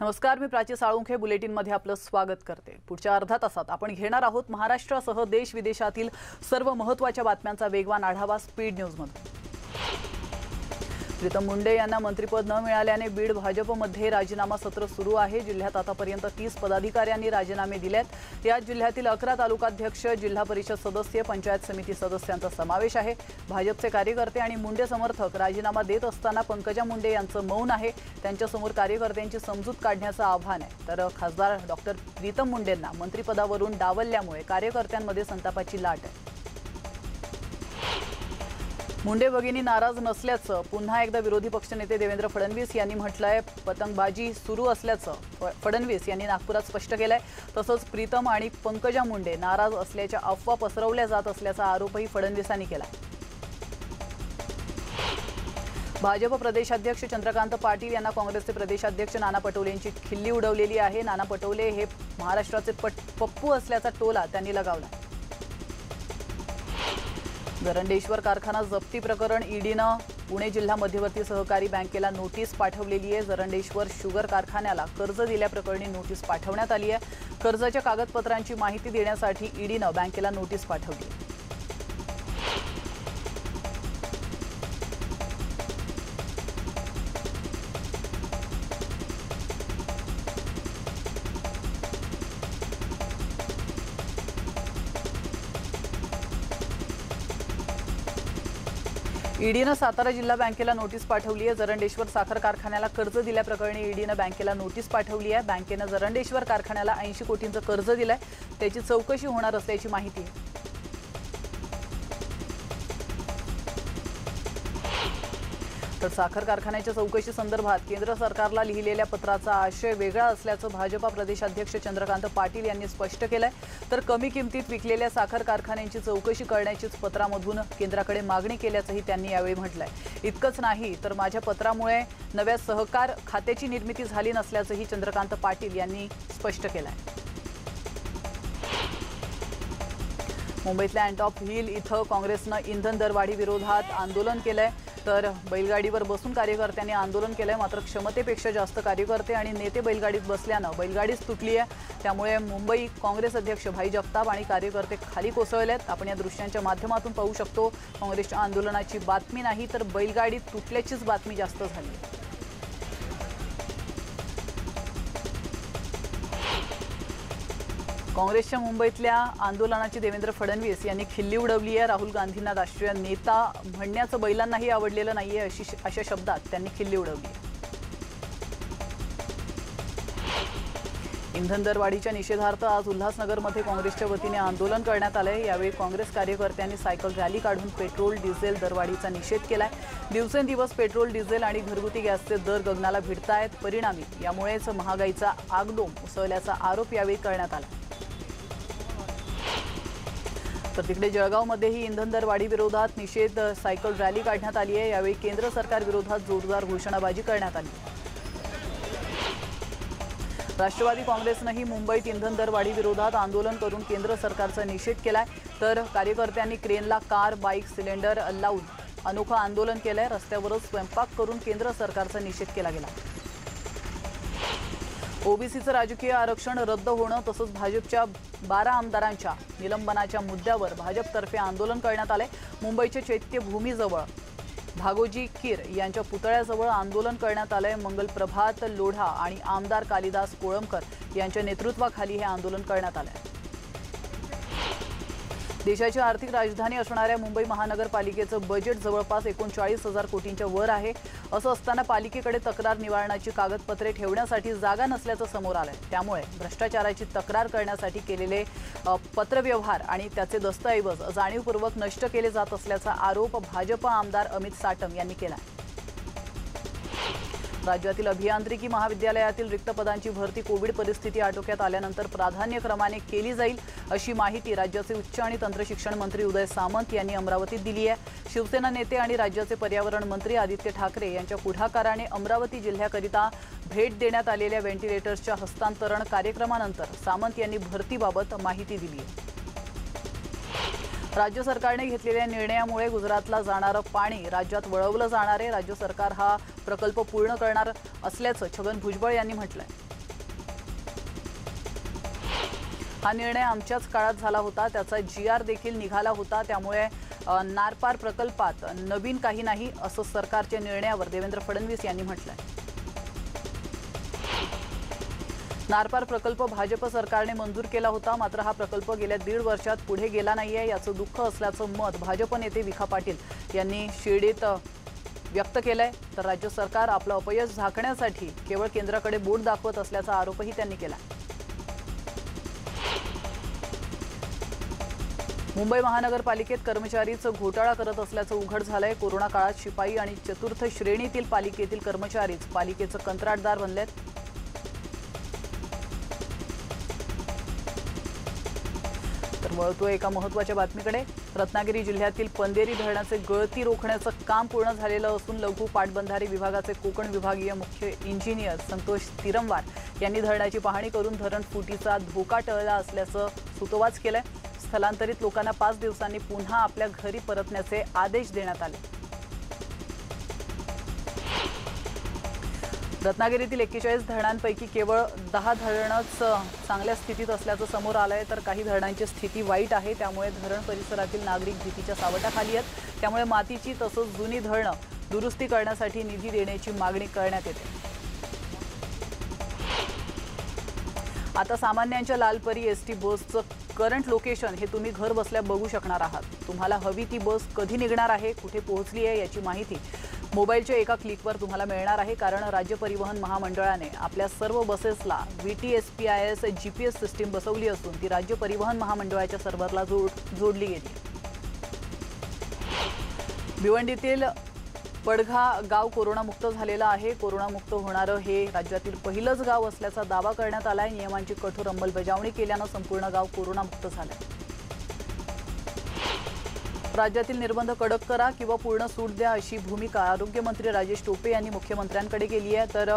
नमस्कार मी प्राची साळुंखे. बुलेटिनमध्ये आपलं स्वागत करते. पुढच्या अर्धा तासात आपण घेणार आहोत महाराष्ट्रासह देश विदेशातील सर्व महत्त्वाच्या बातम्यांचा वेगवान आढावा स्पीड न्यूजमध्ये. प्रीतम मुंडे यांना मंत्रिपद न मिळाल्याने बीड भाजपमध्ये राजीनामा सत्र सुरू आहे. जिल्ह्यात आतापर्यंत तीस पदाधिकाऱ्यांनी राजीनामे दिलेत. यात जिल्ह्यातील अकरा तालुकाध्यक्ष जिल्हा परिषद सदस्य पंचायत समिती सदस्यांचा समावेश आहे. भाजपचे कार्यकर्ते आणि मुंडे समर्थक राजीनामा देत असताना पंकजा मुंडे यांचं मौन आहे. त्यांच्यासमोर कार्यकर्त्यांची समजूत काढण्याचं आव्हान आहे. तर खासदार डॉक्टर प्रीतम मुंडेंना मंत्रिपदावरून डावलल्यामुळे कार्यकर्त्यांमध्ये संतापाची लाट आहे. मुंडे भगिनी नाराज नसल्याचं पुन्हा एकदा विरोधी पक्षनेते देवेंद्र फडणवीस यांनी म्हटलंय पतंगबाजी सुरू असल्याचं फ- फडणवीस यांनी नागपुरात स्पष्ट केलंय. तसंच प्रीतम आणि पंकजा मुंडे नाराज असल्याच्या अफवा पसरवल्या जात असल्याचा आरोपही फडणवीसांनी केला भाजप प्रदेशाध्यक्ष चंद्रकांत पाटील यांना काँग्रेसचे प्रदेशाध्यक्ष नाना पटोलेंची खिल्ली उडवलेली आहे. नाना पटोले हे महाराष्ट्राचे पट पप्पू असल्याचा टोला त्यांनी लगावला गरंडेश्वर कारखाना जप्ती प्रकरण ईडीनं पुणे जिल्हा मध्यवर्ती सहकारी बँकेला नोटीस पाठवलेली आहे. जरंडेश्वर शुगर कारखान्याला कर्ज दिल्याप्रकरणी नोटीस पाठवण्यात आली आहे. कर्जाच्या कागदपत्रांची माहिती देण्यासाठी ईडीनं बँकेला नोटीस पाठवली ईडीनं सातारा जिल्हा बँकेला नोटीस पाठवली आहे. जरंडेश्वर साखर कारखान्याला कर्ज दिल्याप्रकरणी ईडीनं बँकेला नोटीस पाठवली आहे. बँकेनं जरंडेश्वर कारखान्याला ऐंशी कोटींचं कर्ज दिलंय. त्याची चौकशी होणार असल्याची माहिती तर साखर कारखान्याच्या चौकशी संदर्भात केंद्र सरकारला लिहिलेल्या पत्राचा आशय वेगळा असल्याचं भाजपा प्रदेशाध्यक्ष चंद्रकांत पाटील यांनी स्पष्ट केलंय. तर कमी किमतीत विकलेल्या साखर कारखान्यांची चौकशी करण्याचीच पत्रामधून केंद्राकडे मागणी केल्याचंही त्यांनी यावेळी म्हटलंय. इतकंच नाही तर माझ्या पत्रामुळे नव्या सहकार खात्याची निर्मिती झाली नसल्याचंही चंद्रकांत पाटील यांनी स्पष्ट केलंय. मुंबईतल्या अँटॉप हिल इथं काँग्रेसनं इंधन दरवाढी विरोधात आंदोलन केलंय. तर बैलगाडीवर बसून कार्यकर्त्यांनी आंदोलन केलंय. मात्र क्षमतेपेक्षा जास्त कार्यकर्ते आणि नेते बैलगाडीत बसल्यानं बैलगाडीच तुटली आहे त्यामुळे मुंबई काँग्रेस अध्यक्ष भाई जगताप आणि कार्यकर्ते खाली कोसळले आहेत आपण या दृश्यांच्या माध्यमातून पाहू शकतो काँग्रेसच्या आंदोलनाची बातमी नाही तर बैलगाडी तुटल्याचीच बातमी जास्त झाली. काँग्रेसच्या मुंबईतल्या आंदोलनाची देवेंद्र फडणवीस यांनी खिल्ली उडवली आहे. राहुल गांधींना राष्ट्रीय नेता म्हणण्याचं बैलांनाही आवडलेलं नाहीये अशी अशा शब्दात त्यांनी खिल्ली उडवली आहे. इंधन दरवाढीच्या निषेधार्थ आज उल्हासनगरमध्ये काँग्रेसच्या वतीने आंदोलन करण्यात आलंय. यावेळी काँग्रेस कार्यकर्त्यांनी सायकल रॅली काढून पेट्रोल डिझेल दरवाढीचा निषेध केलाय. दिवसेंदिवस पेट्रोल डिझेल आणि घरगुती गॅसचे दर गगनाला भिडतायत परिणामी. यामुळेच महागाईचा आगडोम उसळल्याचा आरोप यावेळी करण्यात आला. तर तिकडे जळगावमध्येही इंधन दरवाढी विरोधात निषेध सायकल रॅली काढण्यात आली आहे. यावेळी केंद्र सरकार विरोधात जोरदार घोषणाबाजी करण्यात आली. राष्ट्रवादी काँग्रेसनंही मुंबईत इंधन दरवाढीविरोधात आंदोलन करून केंद्र सरकारचा निषेध केलाय. तर कार्यकर्त्यांनी क्रेनला कार बाईक सिलेंडर लावून अनोखं आंदोलन केलंय. रस्त्यावरच स्वयंपाक करून केंद्र सरकारचा निषेध केला गेला. ओबीसीचं राजकीय आरक्षण रद्द होणं तसंच भाजपच्या बारा आमदारांच्या निलंबनाच्या मुद्द्यावर भाजपतर्फे आंदोलन करण्यात आले मुंबईच्या चैत्यभूमीजवळ. भागोजी कीर यांच्या पुतळ्याजवळ आंदोलन करण्यात आलंय मंगल प्रभात लोढा आणि आमदार कालिदास कोळंबकर यांच्या नेतृत्वाखाली हे आंदोलन करण्यात आलंय. देशाची आर्थिक राजधानी असणाऱ्या मुंबई महानगरपालिकेचं बजेट जवळपास एकोणचाळीस हजार कोटींच्या वर आहे. असं असताना पालिकेकडे तक्रार निवारणाची कागदपत्रे ठेवण्यासाठी जागा नसल्याचं समोर आलंय. त्यामुळे भ्रष्टाचाराची तक्रार करण्यासाठी केलेले पत्रव्यवहार आणि त्याचे दस्तऐवज जाणीवपूर्वक नष्ट केले जात असल्याचा आरोप भाजप आमदार अमित साटम यांनी केला राज्यातील अभियांत्रिकी महाविद्यालयातील रिक्त पदांची भरती कोविड परिस्थिती आटोक्यात आल्यानंतर प्राधान्यक्रमाने केली जाईल अशी माहिती राज्याचे उच्च आणि तंत्रशिक्षण मंत्री उदय सामंत यांनी अमरावतीत दिली आहे. शिवसेना नेते आणि राज्याचे पर्यावरण मंत्री आदित्य ठाकरे यांच्या पुढाकाराने अमरावती जिल्ह्याकरिता भेट देण्यात आलेल्या व्हेंटिलेटर्सच्या हस्तांतरण कार्यक्रमानंतर सामंत यांनी भरतीबाबत माहिती दिली आहे. राज्य सरकारने घेतलेल्या निर्णयामुळे गुजरातला जाणारं पाणी राज्यात वळवलं जाणार आहे. राज्य सरकार हा प्रकल्प पूर्ण करणार असल्याचं छगन भुजबळ यांनी म्हटलंय. हा निर्णय आमच्याच काळात झाला होता. त्याचा जी आर देखील निघाला होता. त्यामुळे नारपार प्रकल्पात नवीन काही नाही असं सरकारच्या निर्णयावर देवेंद्र फडणवीस यांनी म्हटलं आहे नारपार प्रकल्प भाजप सरकारने मंजूर केला होता. मात्र हा प्रकल्प गेल्या दीड वर्षात पुढे गेला नाहीये याचं दुःख असल्याचं मत भाजप नेते विखा पाटील यांनी शिर्डीत व्यक्त केलंय. तर राज्य सरकार आपलं अपयश झाकण्यासाठी केवळ केंद्राकडे बोट दाखवत असल्याचा आरोपही त्यांनी केला. मुंबई महानगरपालिकेत कर्मचारीच घोटाळा करत असल्याचं उघड झालंय. कोरोना काळात शिपाई आणि चतुर्थ श्रेणीतील पालिकेतील कर्मचारीच पालिकेचं कंत्राटदार बनलेत. तर वळतो एका महत्त्वाच्या बातमीकडे. रत्नागिरी जिल्ह्यातील पंदेरी धरणाचे गळती रोखण्याचं काम पूर्ण झालेलं असून लघु पाटबंधारे विभागाचे कोकण विभागीय मुख्य इंजिनियर संतोष तिरमवार यांनी धरणाची पाहणी करून धरण फुटीचा धोका टळला असल्याचं सुतोवाच केलंय. स्थलांतरित लोकांना पाच दिवसांनी पुन्हा आपल्या घरी परतण्याचे आदेश देण्यात आले. रत्नागिरीतील एक्केचाळीस धरणांपैकी केवळ दहा धरणच चांगल्या स्थितीत असल्याचं समोर आलं आहे तर काही धरणांची स्थिती वाईट आहे त्यामुळे धरण परिसरातील नागरिक भीतीच्या सावटाखाली आहेत. त्यामुळे मातीची तसंच जुनी धरणं दुरुस्ती करण्यासाठी निधी देण्याची मागणी करण्यात येते. आता सामान्यांच्या लालपरी एस टी बसचं करंट लोकेशन हे तुम्ही घर बसल्या बघू शकणार आहात. तुम्हाला हवी ती बस कधी निघणार आहे कुठे पोहोचली आहे याची माहिती मोबाईलच्या एका क्लिकवर तुम्हाला मिळणार आहे कारण राज्य परिवहन महामंडळाने आपल्या सर्व बसेसला V T S P I S G P S system बसवली असून ती राज्य परिवहन महामंडळाच्या सर्व्हरला जोड जोडली गेली. आहे. भिवंडीतील पडघा गाव कोरोनामुक्त झालेलं आहे. कोरोनामुक्त होणारं हे राज्यातील पहिलंच गाव असल्याचा दावा करण्यात आलाय. नियमांची कठोर अंमलबजावणी केल्यानं संपूर्ण गाव कोरोनामुक्त झालं आहे राज्यातील निर्बंध कडक करा किंवा पूर्ण सूट द्या अशी भूमिका आरोग्यमंत्री राजेश टोपे यांनी मुख्यमंत्र्यांकडे केली आहे. तर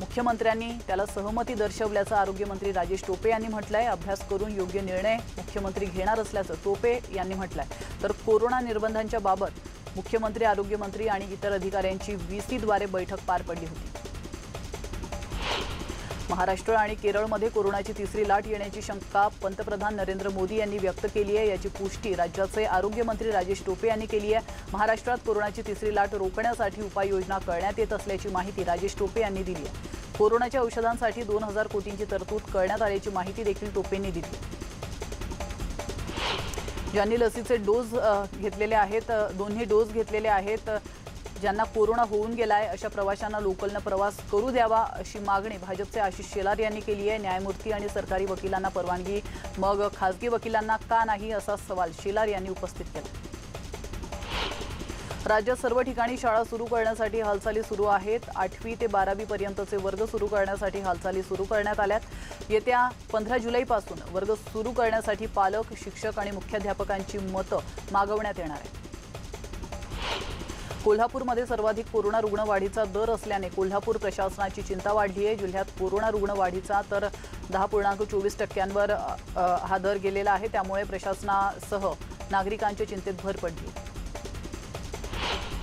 मुख्यमंत्र्यांनी त्याला सहमती दर्शवल्याचं आरोग्यमंत्री राजेश टोपे यांनी म्हटलंय. अभ्यास करून योग्य निर्णय मुख्यमंत्री घेणार असल्याचं टोपे यांनी म्हटलंय. तर कोरोना निर्बंधांच्या बाबत मुख्यमंत्री आरोग्यमंत्री आणि इतर अधिकाऱ्यांची व्हीसीद्वारे बैठक पार पडली होती. महाराष्ट्र आणि केरळमध्ये कोरोनाची तिसरी लाट येण्याची शंका पंतप्रधान नरेंद्र मोदी यांनी व्यक्त केली आहे. याची पुष्टी राज्याचे आरोग्यमंत्री राजेश टोपे यांनी केली आहे. महाराष्ट्रात कोरोनाची तिसरी लाट रोखण्यासाठी उपाययोजना करण्यात येत असल्याची माहिती राजेश टोपे यांनी दिली आहे. कोरोनाच्या औषधांसाठी दोन हजार कोटींची तरतूद करण्यात आल्याची माहिती देखील टोपेंनी दिली ज्यांनी लसीचे डोस घेतलेले आहेत दोन्ही डोस घेतलेले आहेत ज्यांना कोरोना होऊन गेलाय अशा प्रवाशांना लोकलनं प्रवास करू द्यावा अशी मागणी भाजपचे आशिष शेलार यांनी केली आहे. न्यायमूर्ती आणि सरकारी वकिलांना परवानगी. मग खासगी वकिलांना का नाही असा सवाल शेलार यांनी उपस्थित केला. राज्यात सर्व ठिकाणी शाळा सुरू करण्यासाठी हालचाली सुरू आहेत. आठवी ते बारावी पर्यंतचे वर्ग सुरू करण्यासाठी हालचाली सुरू करण्यात आल्यात. येत्या पंधरा जुलैपासून वर्ग सुरू करण्यासाठी पालक शिक्षक आणि मुख्याध्यापकांची मतं मागवण्यात येणार आहेत. कोल्हापूरमध्ये सर्वाधिक कोरोना रुग्णवाढीचा दर असल्याने कोल्हापूर प्रशासनाची चिंता वाढली आहे. जिल्ह्यात कोरोना रुग्णवाढीचा तर दहा पूर्णांक चोवीस टक्क्यांवर हा दर गेलेला आहे. त्यामुळे प्रशासनासह नागरिकांच्या चिंतेत भर पडली.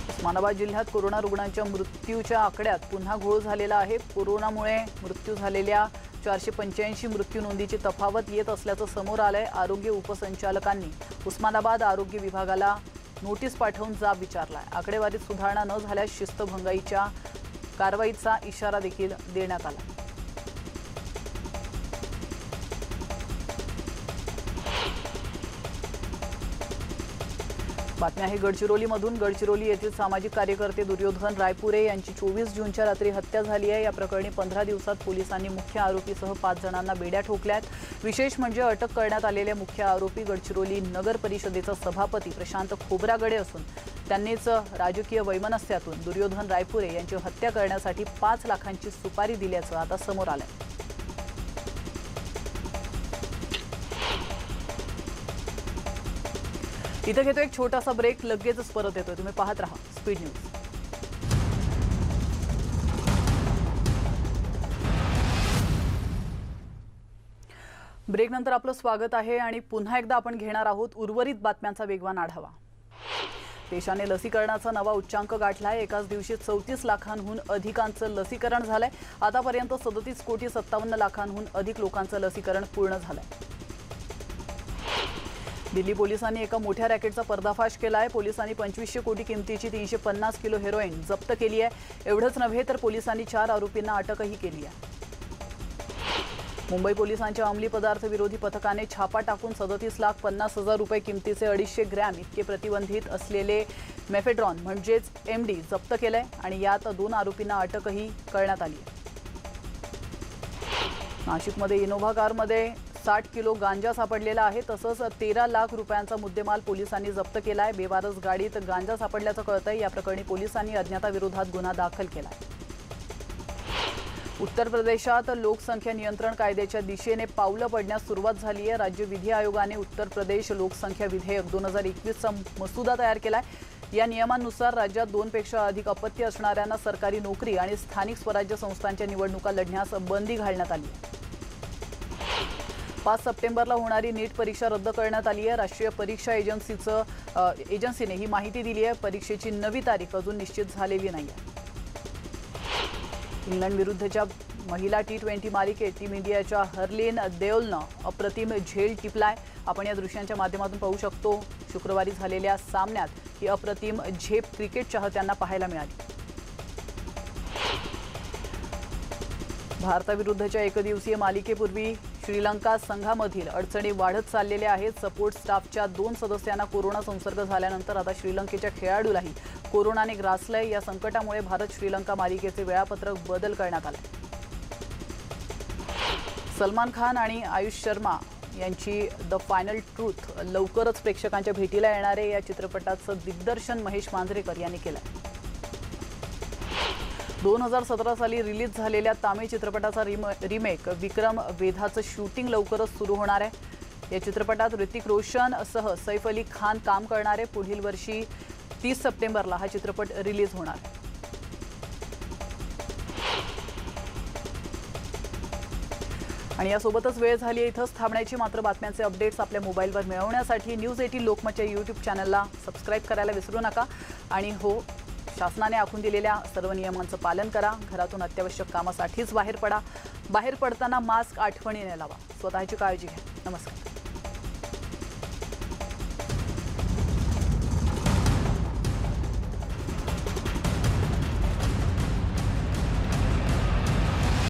उस्मानाबाद जिल्ह्यात कोरोना रुग्णांच्या मृत्यूच्या आकड्यात पुन्हा घोळ झालेला आहे. कोरोनामुळे मृत्यू झालेल्या चारशे पंच्याऐंशी मृत्यू नोंदीची तफावत येत असल्याचं समोर आलंय. आरोग्य उपसंचालकांनी उस्मानाबाद आरोग्य विभागाला नोटीस पाठवून जाब विचारलाय. आकडेवारीत सुधारणा न झाल्यास शिस्तभंगाईच्या कारवाईचा इशारा देखील देण्यात आला. बातमी आहे गडचिरोलीमधून गडचिरोली येथील सामाजिक कार्यकर्ते दुर्योधन रायपुरे यांची चोवीस जूनच्या रात्री हत्या झाली आहे. या प्रकरणी पंधरा दिवसात पोलिसांनी मुख्य आरोपीसह पाच जणांना बेड्या ठोकल्यात. विशेष म्हणजे अटक करण्यात आलेले मुख्य आरोपी गडचिरोली नगर परिषदेचा सभापती प्रशांत खोबरागडे असून त्यांनीच राजकीय वैमनस्यातून दुर्योधन रायपुरे यांची हत्या करण्यासाठी पाच लाखांची सुपारी दिल्याचं आता समोर आलंय. इथं घेतो एक छोटासा ब्रेक लगेचच परत येतोय. तुम्ही पाहत राहा. स्पीड न्यूज ब्रेकनंतर आपलं स्वागत आहे आणि पुन्हा एकदा आपण घेणार आहोत उर्वरित बातम्यांचा वेगवान आढावा. देशाने लसीकरणाचा नवा उच्चांक गाठलाय. एकाच दिवशी चौतीस लाखांहून अधिकांचं लसीकरण झालंय. आतापर्यंत सदतीस कोटी सत्तावन्न लाखांहून अधिक लोकांचं लसीकरण पूर्ण झालंय. दिल्ली पोलिसांनी एका मोठ्या रॅकेटचा पर्दाफाश केला आहे पोलिसांनी पंचवीसशे कोटी किमतीची तीनशे पन्नास किलो हेरोईन जप्त केली आहे. एवढंच नव्हे तर पोलिसांनी चार आरोपींना अटकही केली आहे. मुंबई पोलिसांच्या अंमली पदार्थ विरोधी पथकाने छापा टाकून सदतीस लाख पन्नास हजार रुपये किमतीचे अडीचशे ग्रॅम इतके प्रतिबंधित असलेले मेफेड्रॉन म्हणजेच एम डी जप्त आहे आणि यात दोन आरोपींना अटकही करण्यात आली आहे. नाशिकमध्ये इनोव्हा कारमध्ये साठ किलो गांजा सापडलेला आहे. तसंच तेरा लाख रुपयांचा मुद्देमाल पोलिसांनी जप्त केला आहे बेवारस गाडीत गांजा सापडल्याचं कळतंय. या प्रकरणी पोलिसांनी अज्ञाताविरोधात गुन्हा दाखल केला आहे उत्तर प्रदेशात लोकसंख्या नियंत्रण कायद्याच्या दिशेने पावलं पडण्यास सुरुवात झाली आहे राज्य विधी आयोगाने उत्तर प्रदेश लोकसंख्या विधेयक दोन हजार एकवीसचा मसुदा तयार केला आहे या नियमांनुसार राज्यात दोनपेक्षा अधिक अपत्य असणाऱ्यांना सरकारी नोकरी आणि स्थानिक स्वराज्य संस्थांच्या निवडणुका लढण्यास बंदी घालण्यात आली आहे पाच सप्टेंबरला होणारी नीट परीक्षा रद्द करण्यात आली आहे. राष्ट्रीय परीक्षा एजन्सीचं एजन्सीने ही माहिती दिली आहे. परीक्षेची नवी तारीख अजून निश्चित झालेली नाही आहे. इंग्लंड विरुद्धच्या महिला टी ट्वेंटी मालिकेत टीम इंडियाच्या हरलीन देओलनं अप्रतिम झेल टिपलाय. आपण या दृश्यांच्या माध्यमातून पाहू शकतो शुक्रवारी झालेल्या सामन्यात ही अप्रतिम झेप क्रिकेट चाहत्यांना पाहायला मिळाली. भारताविरुद्धच्या एकदिवसीय मालिकेपूर्वी श्रीलंका संघामधील अडचणी वाढत चाललेल्या आहेत. सपोर्ट स्टाफच्या दोन सदस्यांना कोरोना संसर्ग झाल्यानंतर आता श्रीलंकेच्या खेळाडूलाही कोरोनाने ग्रासलंय. या संकटामुळे भारत श्रीलंका मालिकेचे वेळापत्रक बदल करण्यात आले सलमान खान आणि आयुष शर्मा यांची द फायनल ट्रूथ लवकरच प्रेक्षकांच्या भेटीला येणारे या चित्रपटाचं दिग्दर्शन महेश मांजरेकर यांनी केलं आहे दोन हजार सतरा साली रिलीज झालेल्या तामिळ चित्रपटाचा रिम रिमेक विक्रम वेधाचं शूटिंग लवकरच सुरू होणार आहे. या चित्रपटात ऋतिक रोशन सह सैफ अली खान काम करणार आहे. पुढील वर्षी तीस सप्टेंबरला हा चित्रपट रिलीज होणार. आहे आणि यासोबतच वेळ झाली आहे इथंच थांबण्याची. मात्र बातम्यांचे अपडेट्स आपल्या मोबाईलवर मिळवण्यासाठी न्यूज एटीन लोकमतच्या यूट्यूब चॅनलला सबस्क्राईब करायला विसरू नका. आणि हो शासनाने आखून दिलेल्या सर्व नियमांचं पालन करा. घरातून अत्यावश्यक कामासाठीच बाहेर पडा. बाहेर पडताना मास्क आठवणीने लावा. स्वतःची काळजी घ्या. नमस्कार.